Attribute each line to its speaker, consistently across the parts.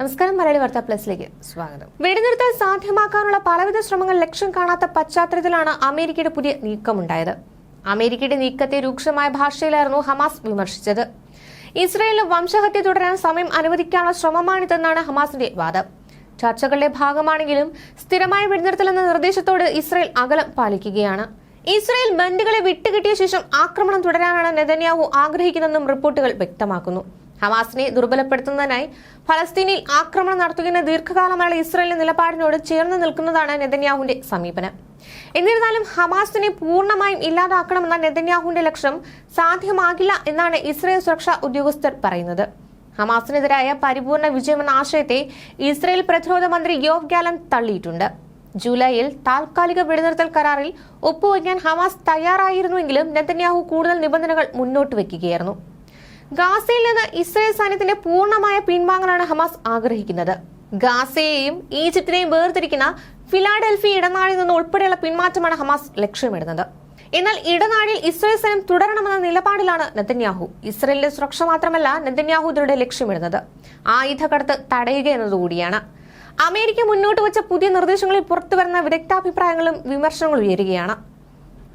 Speaker 1: നമസ്കാരം മലയാളി വാർത്താ പ്ലസിലേക്ക് സ്വാഗതം. വെടിനിർത്തൽ സാധ്യമാക്കാനുള്ള പലവിധ ശ്രമങ്ങൾ ലക്ഷ്യം കാണാത്ത പശ്ചാത്തലത്തിലാണ് അമേരിക്കയുടെ പുതിയ നീക്കമുണ്ടായത്. അമേരിക്കയുടെ നീക്കത്തെ രൂക്ഷമായ ഭാഷയിലായിരുന്നു ഹമാസ് വിമർശിച്ചത്. ഇസ്രയേലിന് വംശഹത്യ തുടരാൻ സമയം അനുവദിക്കാനുള്ള ശ്രമമാണിതെന്നാണ് ഹമാസിന്റെ വാദം. ചർച്ചകളുടെ ഭാഗമാണെങ്കിലും സ്ഥിരമായ വെടിനിർത്തൽ എന്ന നിർദ്ദേശത്തോട് ഇസ്രയേൽ അകലം പാലിക്കുകയാണ്. ഇസ്രയേൽ ബന്ദികളെ വിട്ടുകിട്ടിയ ശേഷം ആക്രമണം തുടരാനാണ് നെതന്യാഹു ആഗ്രഹിക്കുന്നതെന്നും റിപ്പോർട്ടുകൾ വ്യക്തമാക്കുന്നു. ഹമാസിനെ ദുർബലപ്പെടുത്തുന്നതിനായി ഫലസ്തീനിൽ ആക്രമണം നടത്തുകയെന്ന ദീർഘകാലമായുള്ള ഇസ്രയേലിന്റെ നിലപാടിനോട് ചേർന്ന് നിൽക്കുന്നതാണ് നെതന്യാഹുവിന്റെ സമീപനം. എന്നിരുന്നാലും ഹമാസിനെ പൂർണമായും ഇല്ലാതാക്കണമെന്ന നെതന്യാഹുവിന്റെ ലക്ഷ്യം സാധ്യമാകില്ല എന്നാണ് ഇസ്രയേൽ സുരക്ഷാ ഉദ്യോഗസ്ഥർ പറയുന്നത്. ഹമാസിനെതിരായ പരിപൂർണ വിജയമെന്ന ആശയത്തെ ഇസ്രയേൽ പ്രതിരോധ മന്ത്രി യോവ് ഗാലൻ തള്ളിയിട്ടുണ്ട്. ജൂലൈയിൽ താൽക്കാലിക വെടിനിർത്തൽ കരാറിൽ ഒപ്പുവയ്ക്കാൻ ഹമാസ് തയ്യാറായിരുന്നുവെങ്കിലും നെതന്യാഹു കൂടുതൽ നിബന്ധനകൾ മുന്നോട്ട് വയ്ക്കുകയായിരുന്നു. ഗാസയിൽ നിന്ന് ഇസ്രയേൽ സൈന്യത്തിന്റെ പൂർണമായ പിൻവാങ്ങലാണ് ഹമാസ് ആഗ്രഹിക്കുന്നത്. ഗാസയെയും ഈജിപ്തിനെയും വേർതിരിക്കുന്ന ഫിലാഡൽഫി ഇടനാഴിൽ നിന്ന് ഉൾപ്പെടെയുള്ള പിന്മാറ്റമാണ് ഹമാസ് ലക്ഷ്യമിടുന്നത്. എന്നാൽ ഇടനാഴിൽ ഇസ്രയേൽ സൈന്യം തുടരണമെന്ന നിലപാടിലാണ് നെതന്യാഹു. ഇസ്രയേലിന്റെ സുരക്ഷ മാത്രമല്ല നെതന്യാഹു ഇതിലൂടെ ലക്ഷ്യമിടുന്നത്. ആയുധക്കടത്ത് തടയുക എന്നതുകൂടിയാണ്. അമേരിക്ക മുന്നോട്ട് വെച്ച പുതിയ നിർദ്ദേശങ്ങളിൽ പുറത്തുവരുന്ന വിദഗ്ധാഭിപ്രായങ്ങളും വിമർശനങ്ങളും ഉയരുകയാണ്.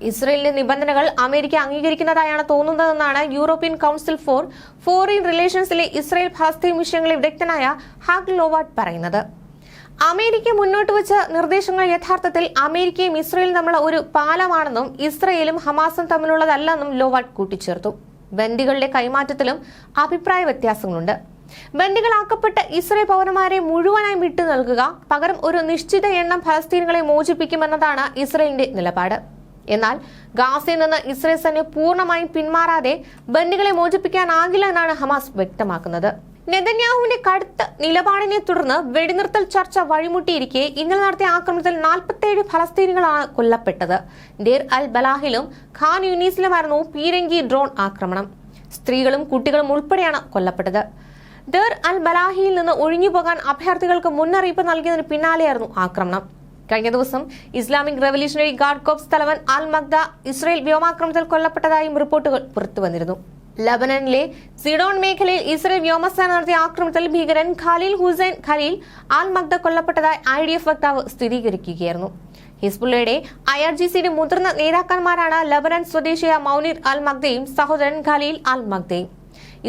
Speaker 1: ഇസ്രയേലിന്റെ നിബന്ധനകൾ അമേരിക്ക അംഗീകരിക്കുന്നതായാണ് തോന്നുന്നതെന്നാണ് യൂറോപ്യൻ കൗൺസിൽ ഫോർ ഫോറിൻ റിലേഷൻസിലെ ഇസ്രയേൽ ഫലസ്തീൻ വിഷയങ്ങളെ വിദഗ്ധനായ ഹാഗ് ലോവാട്ട് പറയുന്നത്. അമേരിക്ക മുന്നോട്ട് വെച്ച നിർദ്ദേശങ്ങൾ യഥാർത്ഥത്തിൽ അമേരിക്കയും ഇസ്രയേലും തമ്മിലുള്ള ഒരു പാലമാണെന്നും ഇസ്രയേലും ഹമാസും തമ്മിലുള്ളതല്ലെന്നും ലോവാട്ട് കൂട്ടിച്ചേർത്തു. ബന്ദികളുടെ കൈമാറ്റത്തിലും അഭിപ്രായ വ്യത്യാസങ്ങളുണ്ട്. ബന്ദികളാക്കപ്പെട്ട ഇസ്രയേൽ പൗരന്മാരെ മുഴുവനായി വിട്ടു നൽകുക പകരം ഒരു നിശ്ചിത എണ്ണം ഫലസ്തീനുകളെ മോചിപ്പിക്കുമെന്നതാണ് ഇസ്രയേലിന്റെ നിലപാട്. എന്നാൽ ഗാസയിൽ നിന്ന് ഇസ്രയേൽ സൈന്യം പൂർണമായും പിന്മാറാതെ ബന്ദികളെ മോചിപ്പിക്കാനാകില്ല എന്നാണ് ഹമാസ് വ്യക്തമാക്കുന്നത്. നെതന്യാഹുവിന്റെ കടുത്ത നിലപാടിനെ തുടർന്ന് വെടിനിർത്തൽ ചർച്ച വഴിമുട്ടിയിരിക്കെ ഇന്നലെ നടത്തിയ ആക്രമണത്തിൽ നാൽപ്പത്തേഴ് ഫലസ്തീനികളാണ് കൊല്ലപ്പെട്ടത്. ഡേർ അൽ ബലാഹിലും ഖാൻ യൂനീസിലുമായിരുന്നു പീരങ്കി ഡ്രോൺ ആക്രമണം. സ്ത്രീകളും കുട്ടികളും ഉൾപ്പെടെയാണ് കൊല്ലപ്പെട്ടത്. ദർ അൽ ബലാഹിയിൽ നിന്ന് ഒഴിഞ്ഞു പോകാൻ അഭയാർത്ഥികൾക്ക് മുന്നറിയിപ്പ് നൽകിയതിന് പിന്നാലെയായിരുന്നു ആക്രമണം. കഴിഞ്ഞ ദിവസം ഇസ്ലാമിക് റവല്യൂഷണറി ഗാർഡ് കോപ്സ് തലവൻ അൽ മഗ്ദ ഇസ്രയേൽ വ്യോമാക്രമണത്തിൽ കൊല്ലപ്പെട്ടതായും റിപ്പോർട്ടുകൾ പുറത്തുവന്നിരുന്നു ലബനനിലെ സിഡോൺ മേഖലയിൽ ഇസ്രയേൽ വ്യോമസേന നടത്തിയ ആക്രമണത്തിൽ ഭീകരൻ ഖാലിൽ ഹുസൈൻ ഖലീൽ അൽ മഗ്ദ കൊല്ലപ്പെട്ടതായി ഐ ഡി എഫ് വക്താവ് സ്ഥിരീകരിക്കുകയായിരുന്നു. ഹിസ്ബുള്ളയുടെ ഐ ആർ ജി സിയുടെ മുതിർന്ന നേതാക്കന്മാരാണ് ലബനൻ സ്വദേശിയ മൗനിർ അൽ മഗ്ദയും സഹോദരൻ ഖലീൽ അൽ മഗ്ദയും.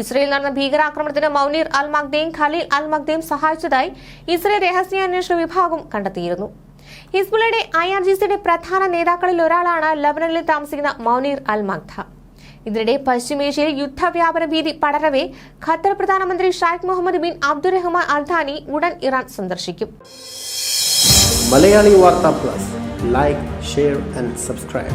Speaker 1: ഇസ്രയേൽ നടന്ന ഭീകരാക്രമണത്തിന് മൗനീർ അൽ മഗ്ദയും ഖലീൽ അൽ മഗ്ദയും സഹായിച്ചതായി ഇസ്രയേൽ രഹസ്യാന്വേഷണ വിഭാഗം കണ്ടെത്തിയിരുന്നു. ഹിസ്ബുള്ളയുടെ ഐ ആർ ജി സിയുടെ പ്രധാന നേതാക്കളിൽ ഒരാളാണ് ലബനനിൽ താമസിക്കുന്ന മൗനീർ അൽ മഖ്ദ ഇതിനിടെ പശ്ചിമേഷ്യയിൽ യുദ്ധവ്യാപന ഭീതി പടരവെ ഖത്തർ പ്രധാനമന്ത്രി Sheikh Mohammed bin Abdulrahman Al Thani ഉടൻ ഇറാൻ സന്ദർശിക്കും.
Speaker 2: മലയാളി വാർത്താ plus. Like share and subscribe